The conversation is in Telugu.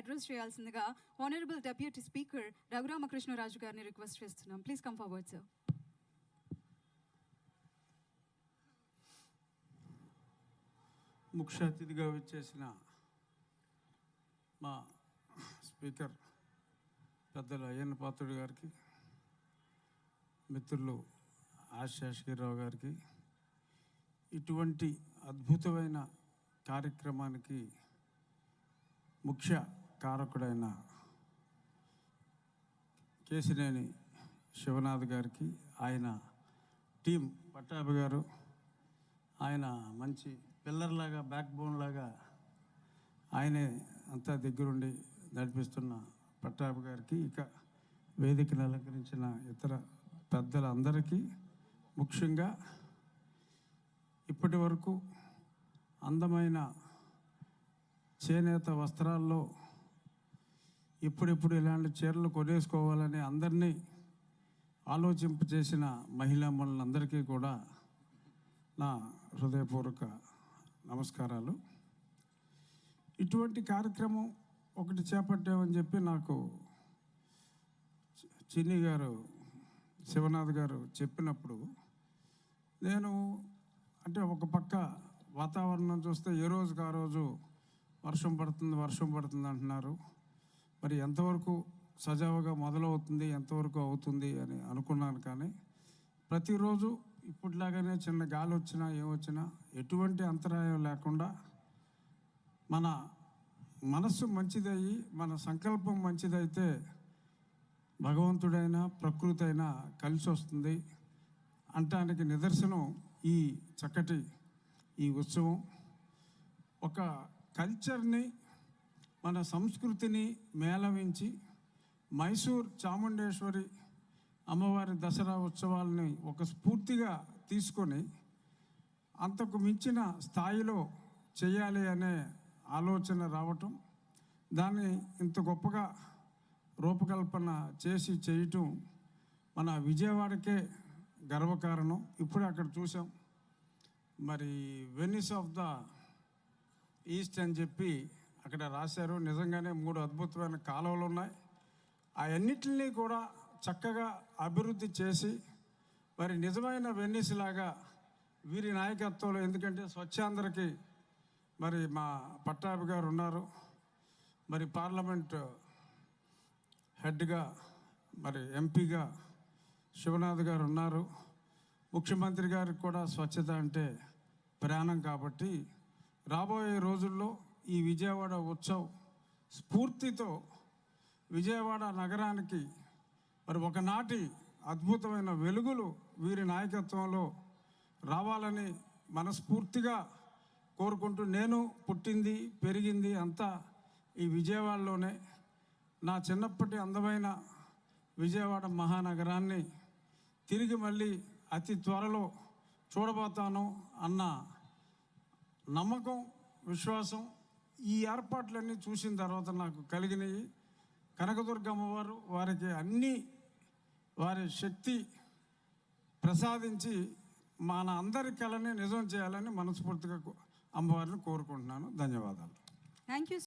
అడ్రస్ చేయాల్సిందిగా ఆనరబుల్ డెప్యూటీ స్పీకర్ రఘురామకృష్ణరాజు గారిని రిక్వెస్ట్ చేస్తున్నాం. ప్లీజ్ కమ్ ఫార్వర్డ్ సార్ ముఖ్య అతిథిగా వచ్చేసిన మా స్పీకర్ పెద్దలు అయ్యన్న పాత్రుడు గారికి మిత్రులు ఆశేషగిరిరావు గారికి ఇటువంటి అద్భుతమైన కార్యక్రమానికి ముఖ్య కారకుడైన కేసినేని శివనాథ్ గారికి ఆయన టీం పట్టాభి గారు ఆయన మంచి పిల్లర్ లాగా బ్యాక్ బోన్ లాగా ఆయనే అంతా దగ్గరుండి నడిపిస్తున్న పట్టాభి గారికి ఇక వేదికను అలంకరించిన ఇతర పెద్దలందరికీ ముఖ్యంగా ఇప్పటి వరకు అందమైన చేనేత వస్త్రాల్లో ఇప్పుడిప్పుడు ఇలాంటి చీరలు కొనేసుకోవాలని అందరినీ ఆలోచింపచేసిన మహిళా మనులందరికీ కూడా నా హృదయపూర్వక నమస్కారాలు. ఇటువంటి కార్యక్రమం ఒకటి చేపట్టామని చెప్పి నాకు చిన్ని గారు శివనాథ్ గారు చెప్పినప్పుడు నేను అంటే ఒక పక్క వాతావరణం చూస్తే ఏ రోజుకు ఆ రోజు వర్షం పడుతుంది వర్షం పడుతుంది అంటున్నారు. మరి ఎంతవరకు సజావుగా మొదలవుతుంది ఎంతవరకు అవుతుంది అని అనుకున్నాను కానీ ప్రతిరోజు ఇప్పటిలాగానే చిన్న గాలి వచ్చినా ఏమొచ్చినా ఎటువంటి అంతరాయం లేకుండా మన మనస్సు మంచిదయ్యి మన సంకల్పం మంచిదైతే భగవంతుడైనా ప్రకృతి అయినా కలిసి వస్తుంది అంటానికి నిదర్శనం ఈ చక్కటి ఈ ఉత్సవం. ఒక కల్చర్ని మన సంస్కృతిని మేళవించి మైసూర్ చాముండేశ్వరి అమ్మవారి దసరా ఉత్సవాలని ఒక స్ఫూర్తిగా తీసుకొని అంతకు మించిన స్థాయిలో చేయాలి అనే ఆలోచన రావటం దాన్ని ఇంత గొప్పగా రూపకల్పన చేసి చేయటం మన విజయవాడకే గర్వకారణం. ఇప్పుడు అక్కడ చూసాం మరి వెనిస్ ఆఫ్ ద ఈస్ట్ అని చెప్పి అక్కడ రాశారు. నిజంగానే మూడు అద్భుతమైన కాలువలు ఉన్నాయి అవన్నిటిని కూడా చక్కగా అభివృద్ధి చేసి మరి నిజమైన వెన్నీసులాగా వీరి నాయకత్వంలో ఎందుకంటే స్వచ్ఛాంధ్రకి మరి మా పట్టాభి గారు ఉన్నారు. మరి పార్లమెంట్ హెడ్గా మరి ఎంపీగా శివనాథ్ గారు ఉన్నారు. ముఖ్యమంత్రి గారికి కూడా స్వచ్ఛత అంటే ప్రాణం కాబట్టి రాబోయే రోజుల్లో ఈ విజయవాడ ఉత్సవ్ స్ఫూర్తితో విజయవాడ నగరానికి మరి ఒకనాటి అద్భుతమైన వెలుగులు వీరి నాయకత్వంలో రావాలని మనస్ఫూర్తిగా కోరుకుంటూ నేను పుట్టింది పెరిగింది అంతా ఈ విజయవాడలోనే. నా చిన్నప్పటి అందమైన విజయవాడ మహానగరాన్ని తిరిగి మళ్ళీ అతి త్వరలో చూడబోతాను అన్న నమ్మకం విశ్వాసం ఈ ఏర్పాట్లన్నీ చూసిన తర్వాత నాకు కలిగినవి. కనకదుర్గమ్మ వారు వారికి అన్నీ వారి శక్తి ప్రసాదించి మన అందరి కళని నిజం చేయాలని మనస్ఫూర్తిగా కో- అమ్మవారిని కోరుకుంటున్నాను. ధన్యవాదాలు. Thank you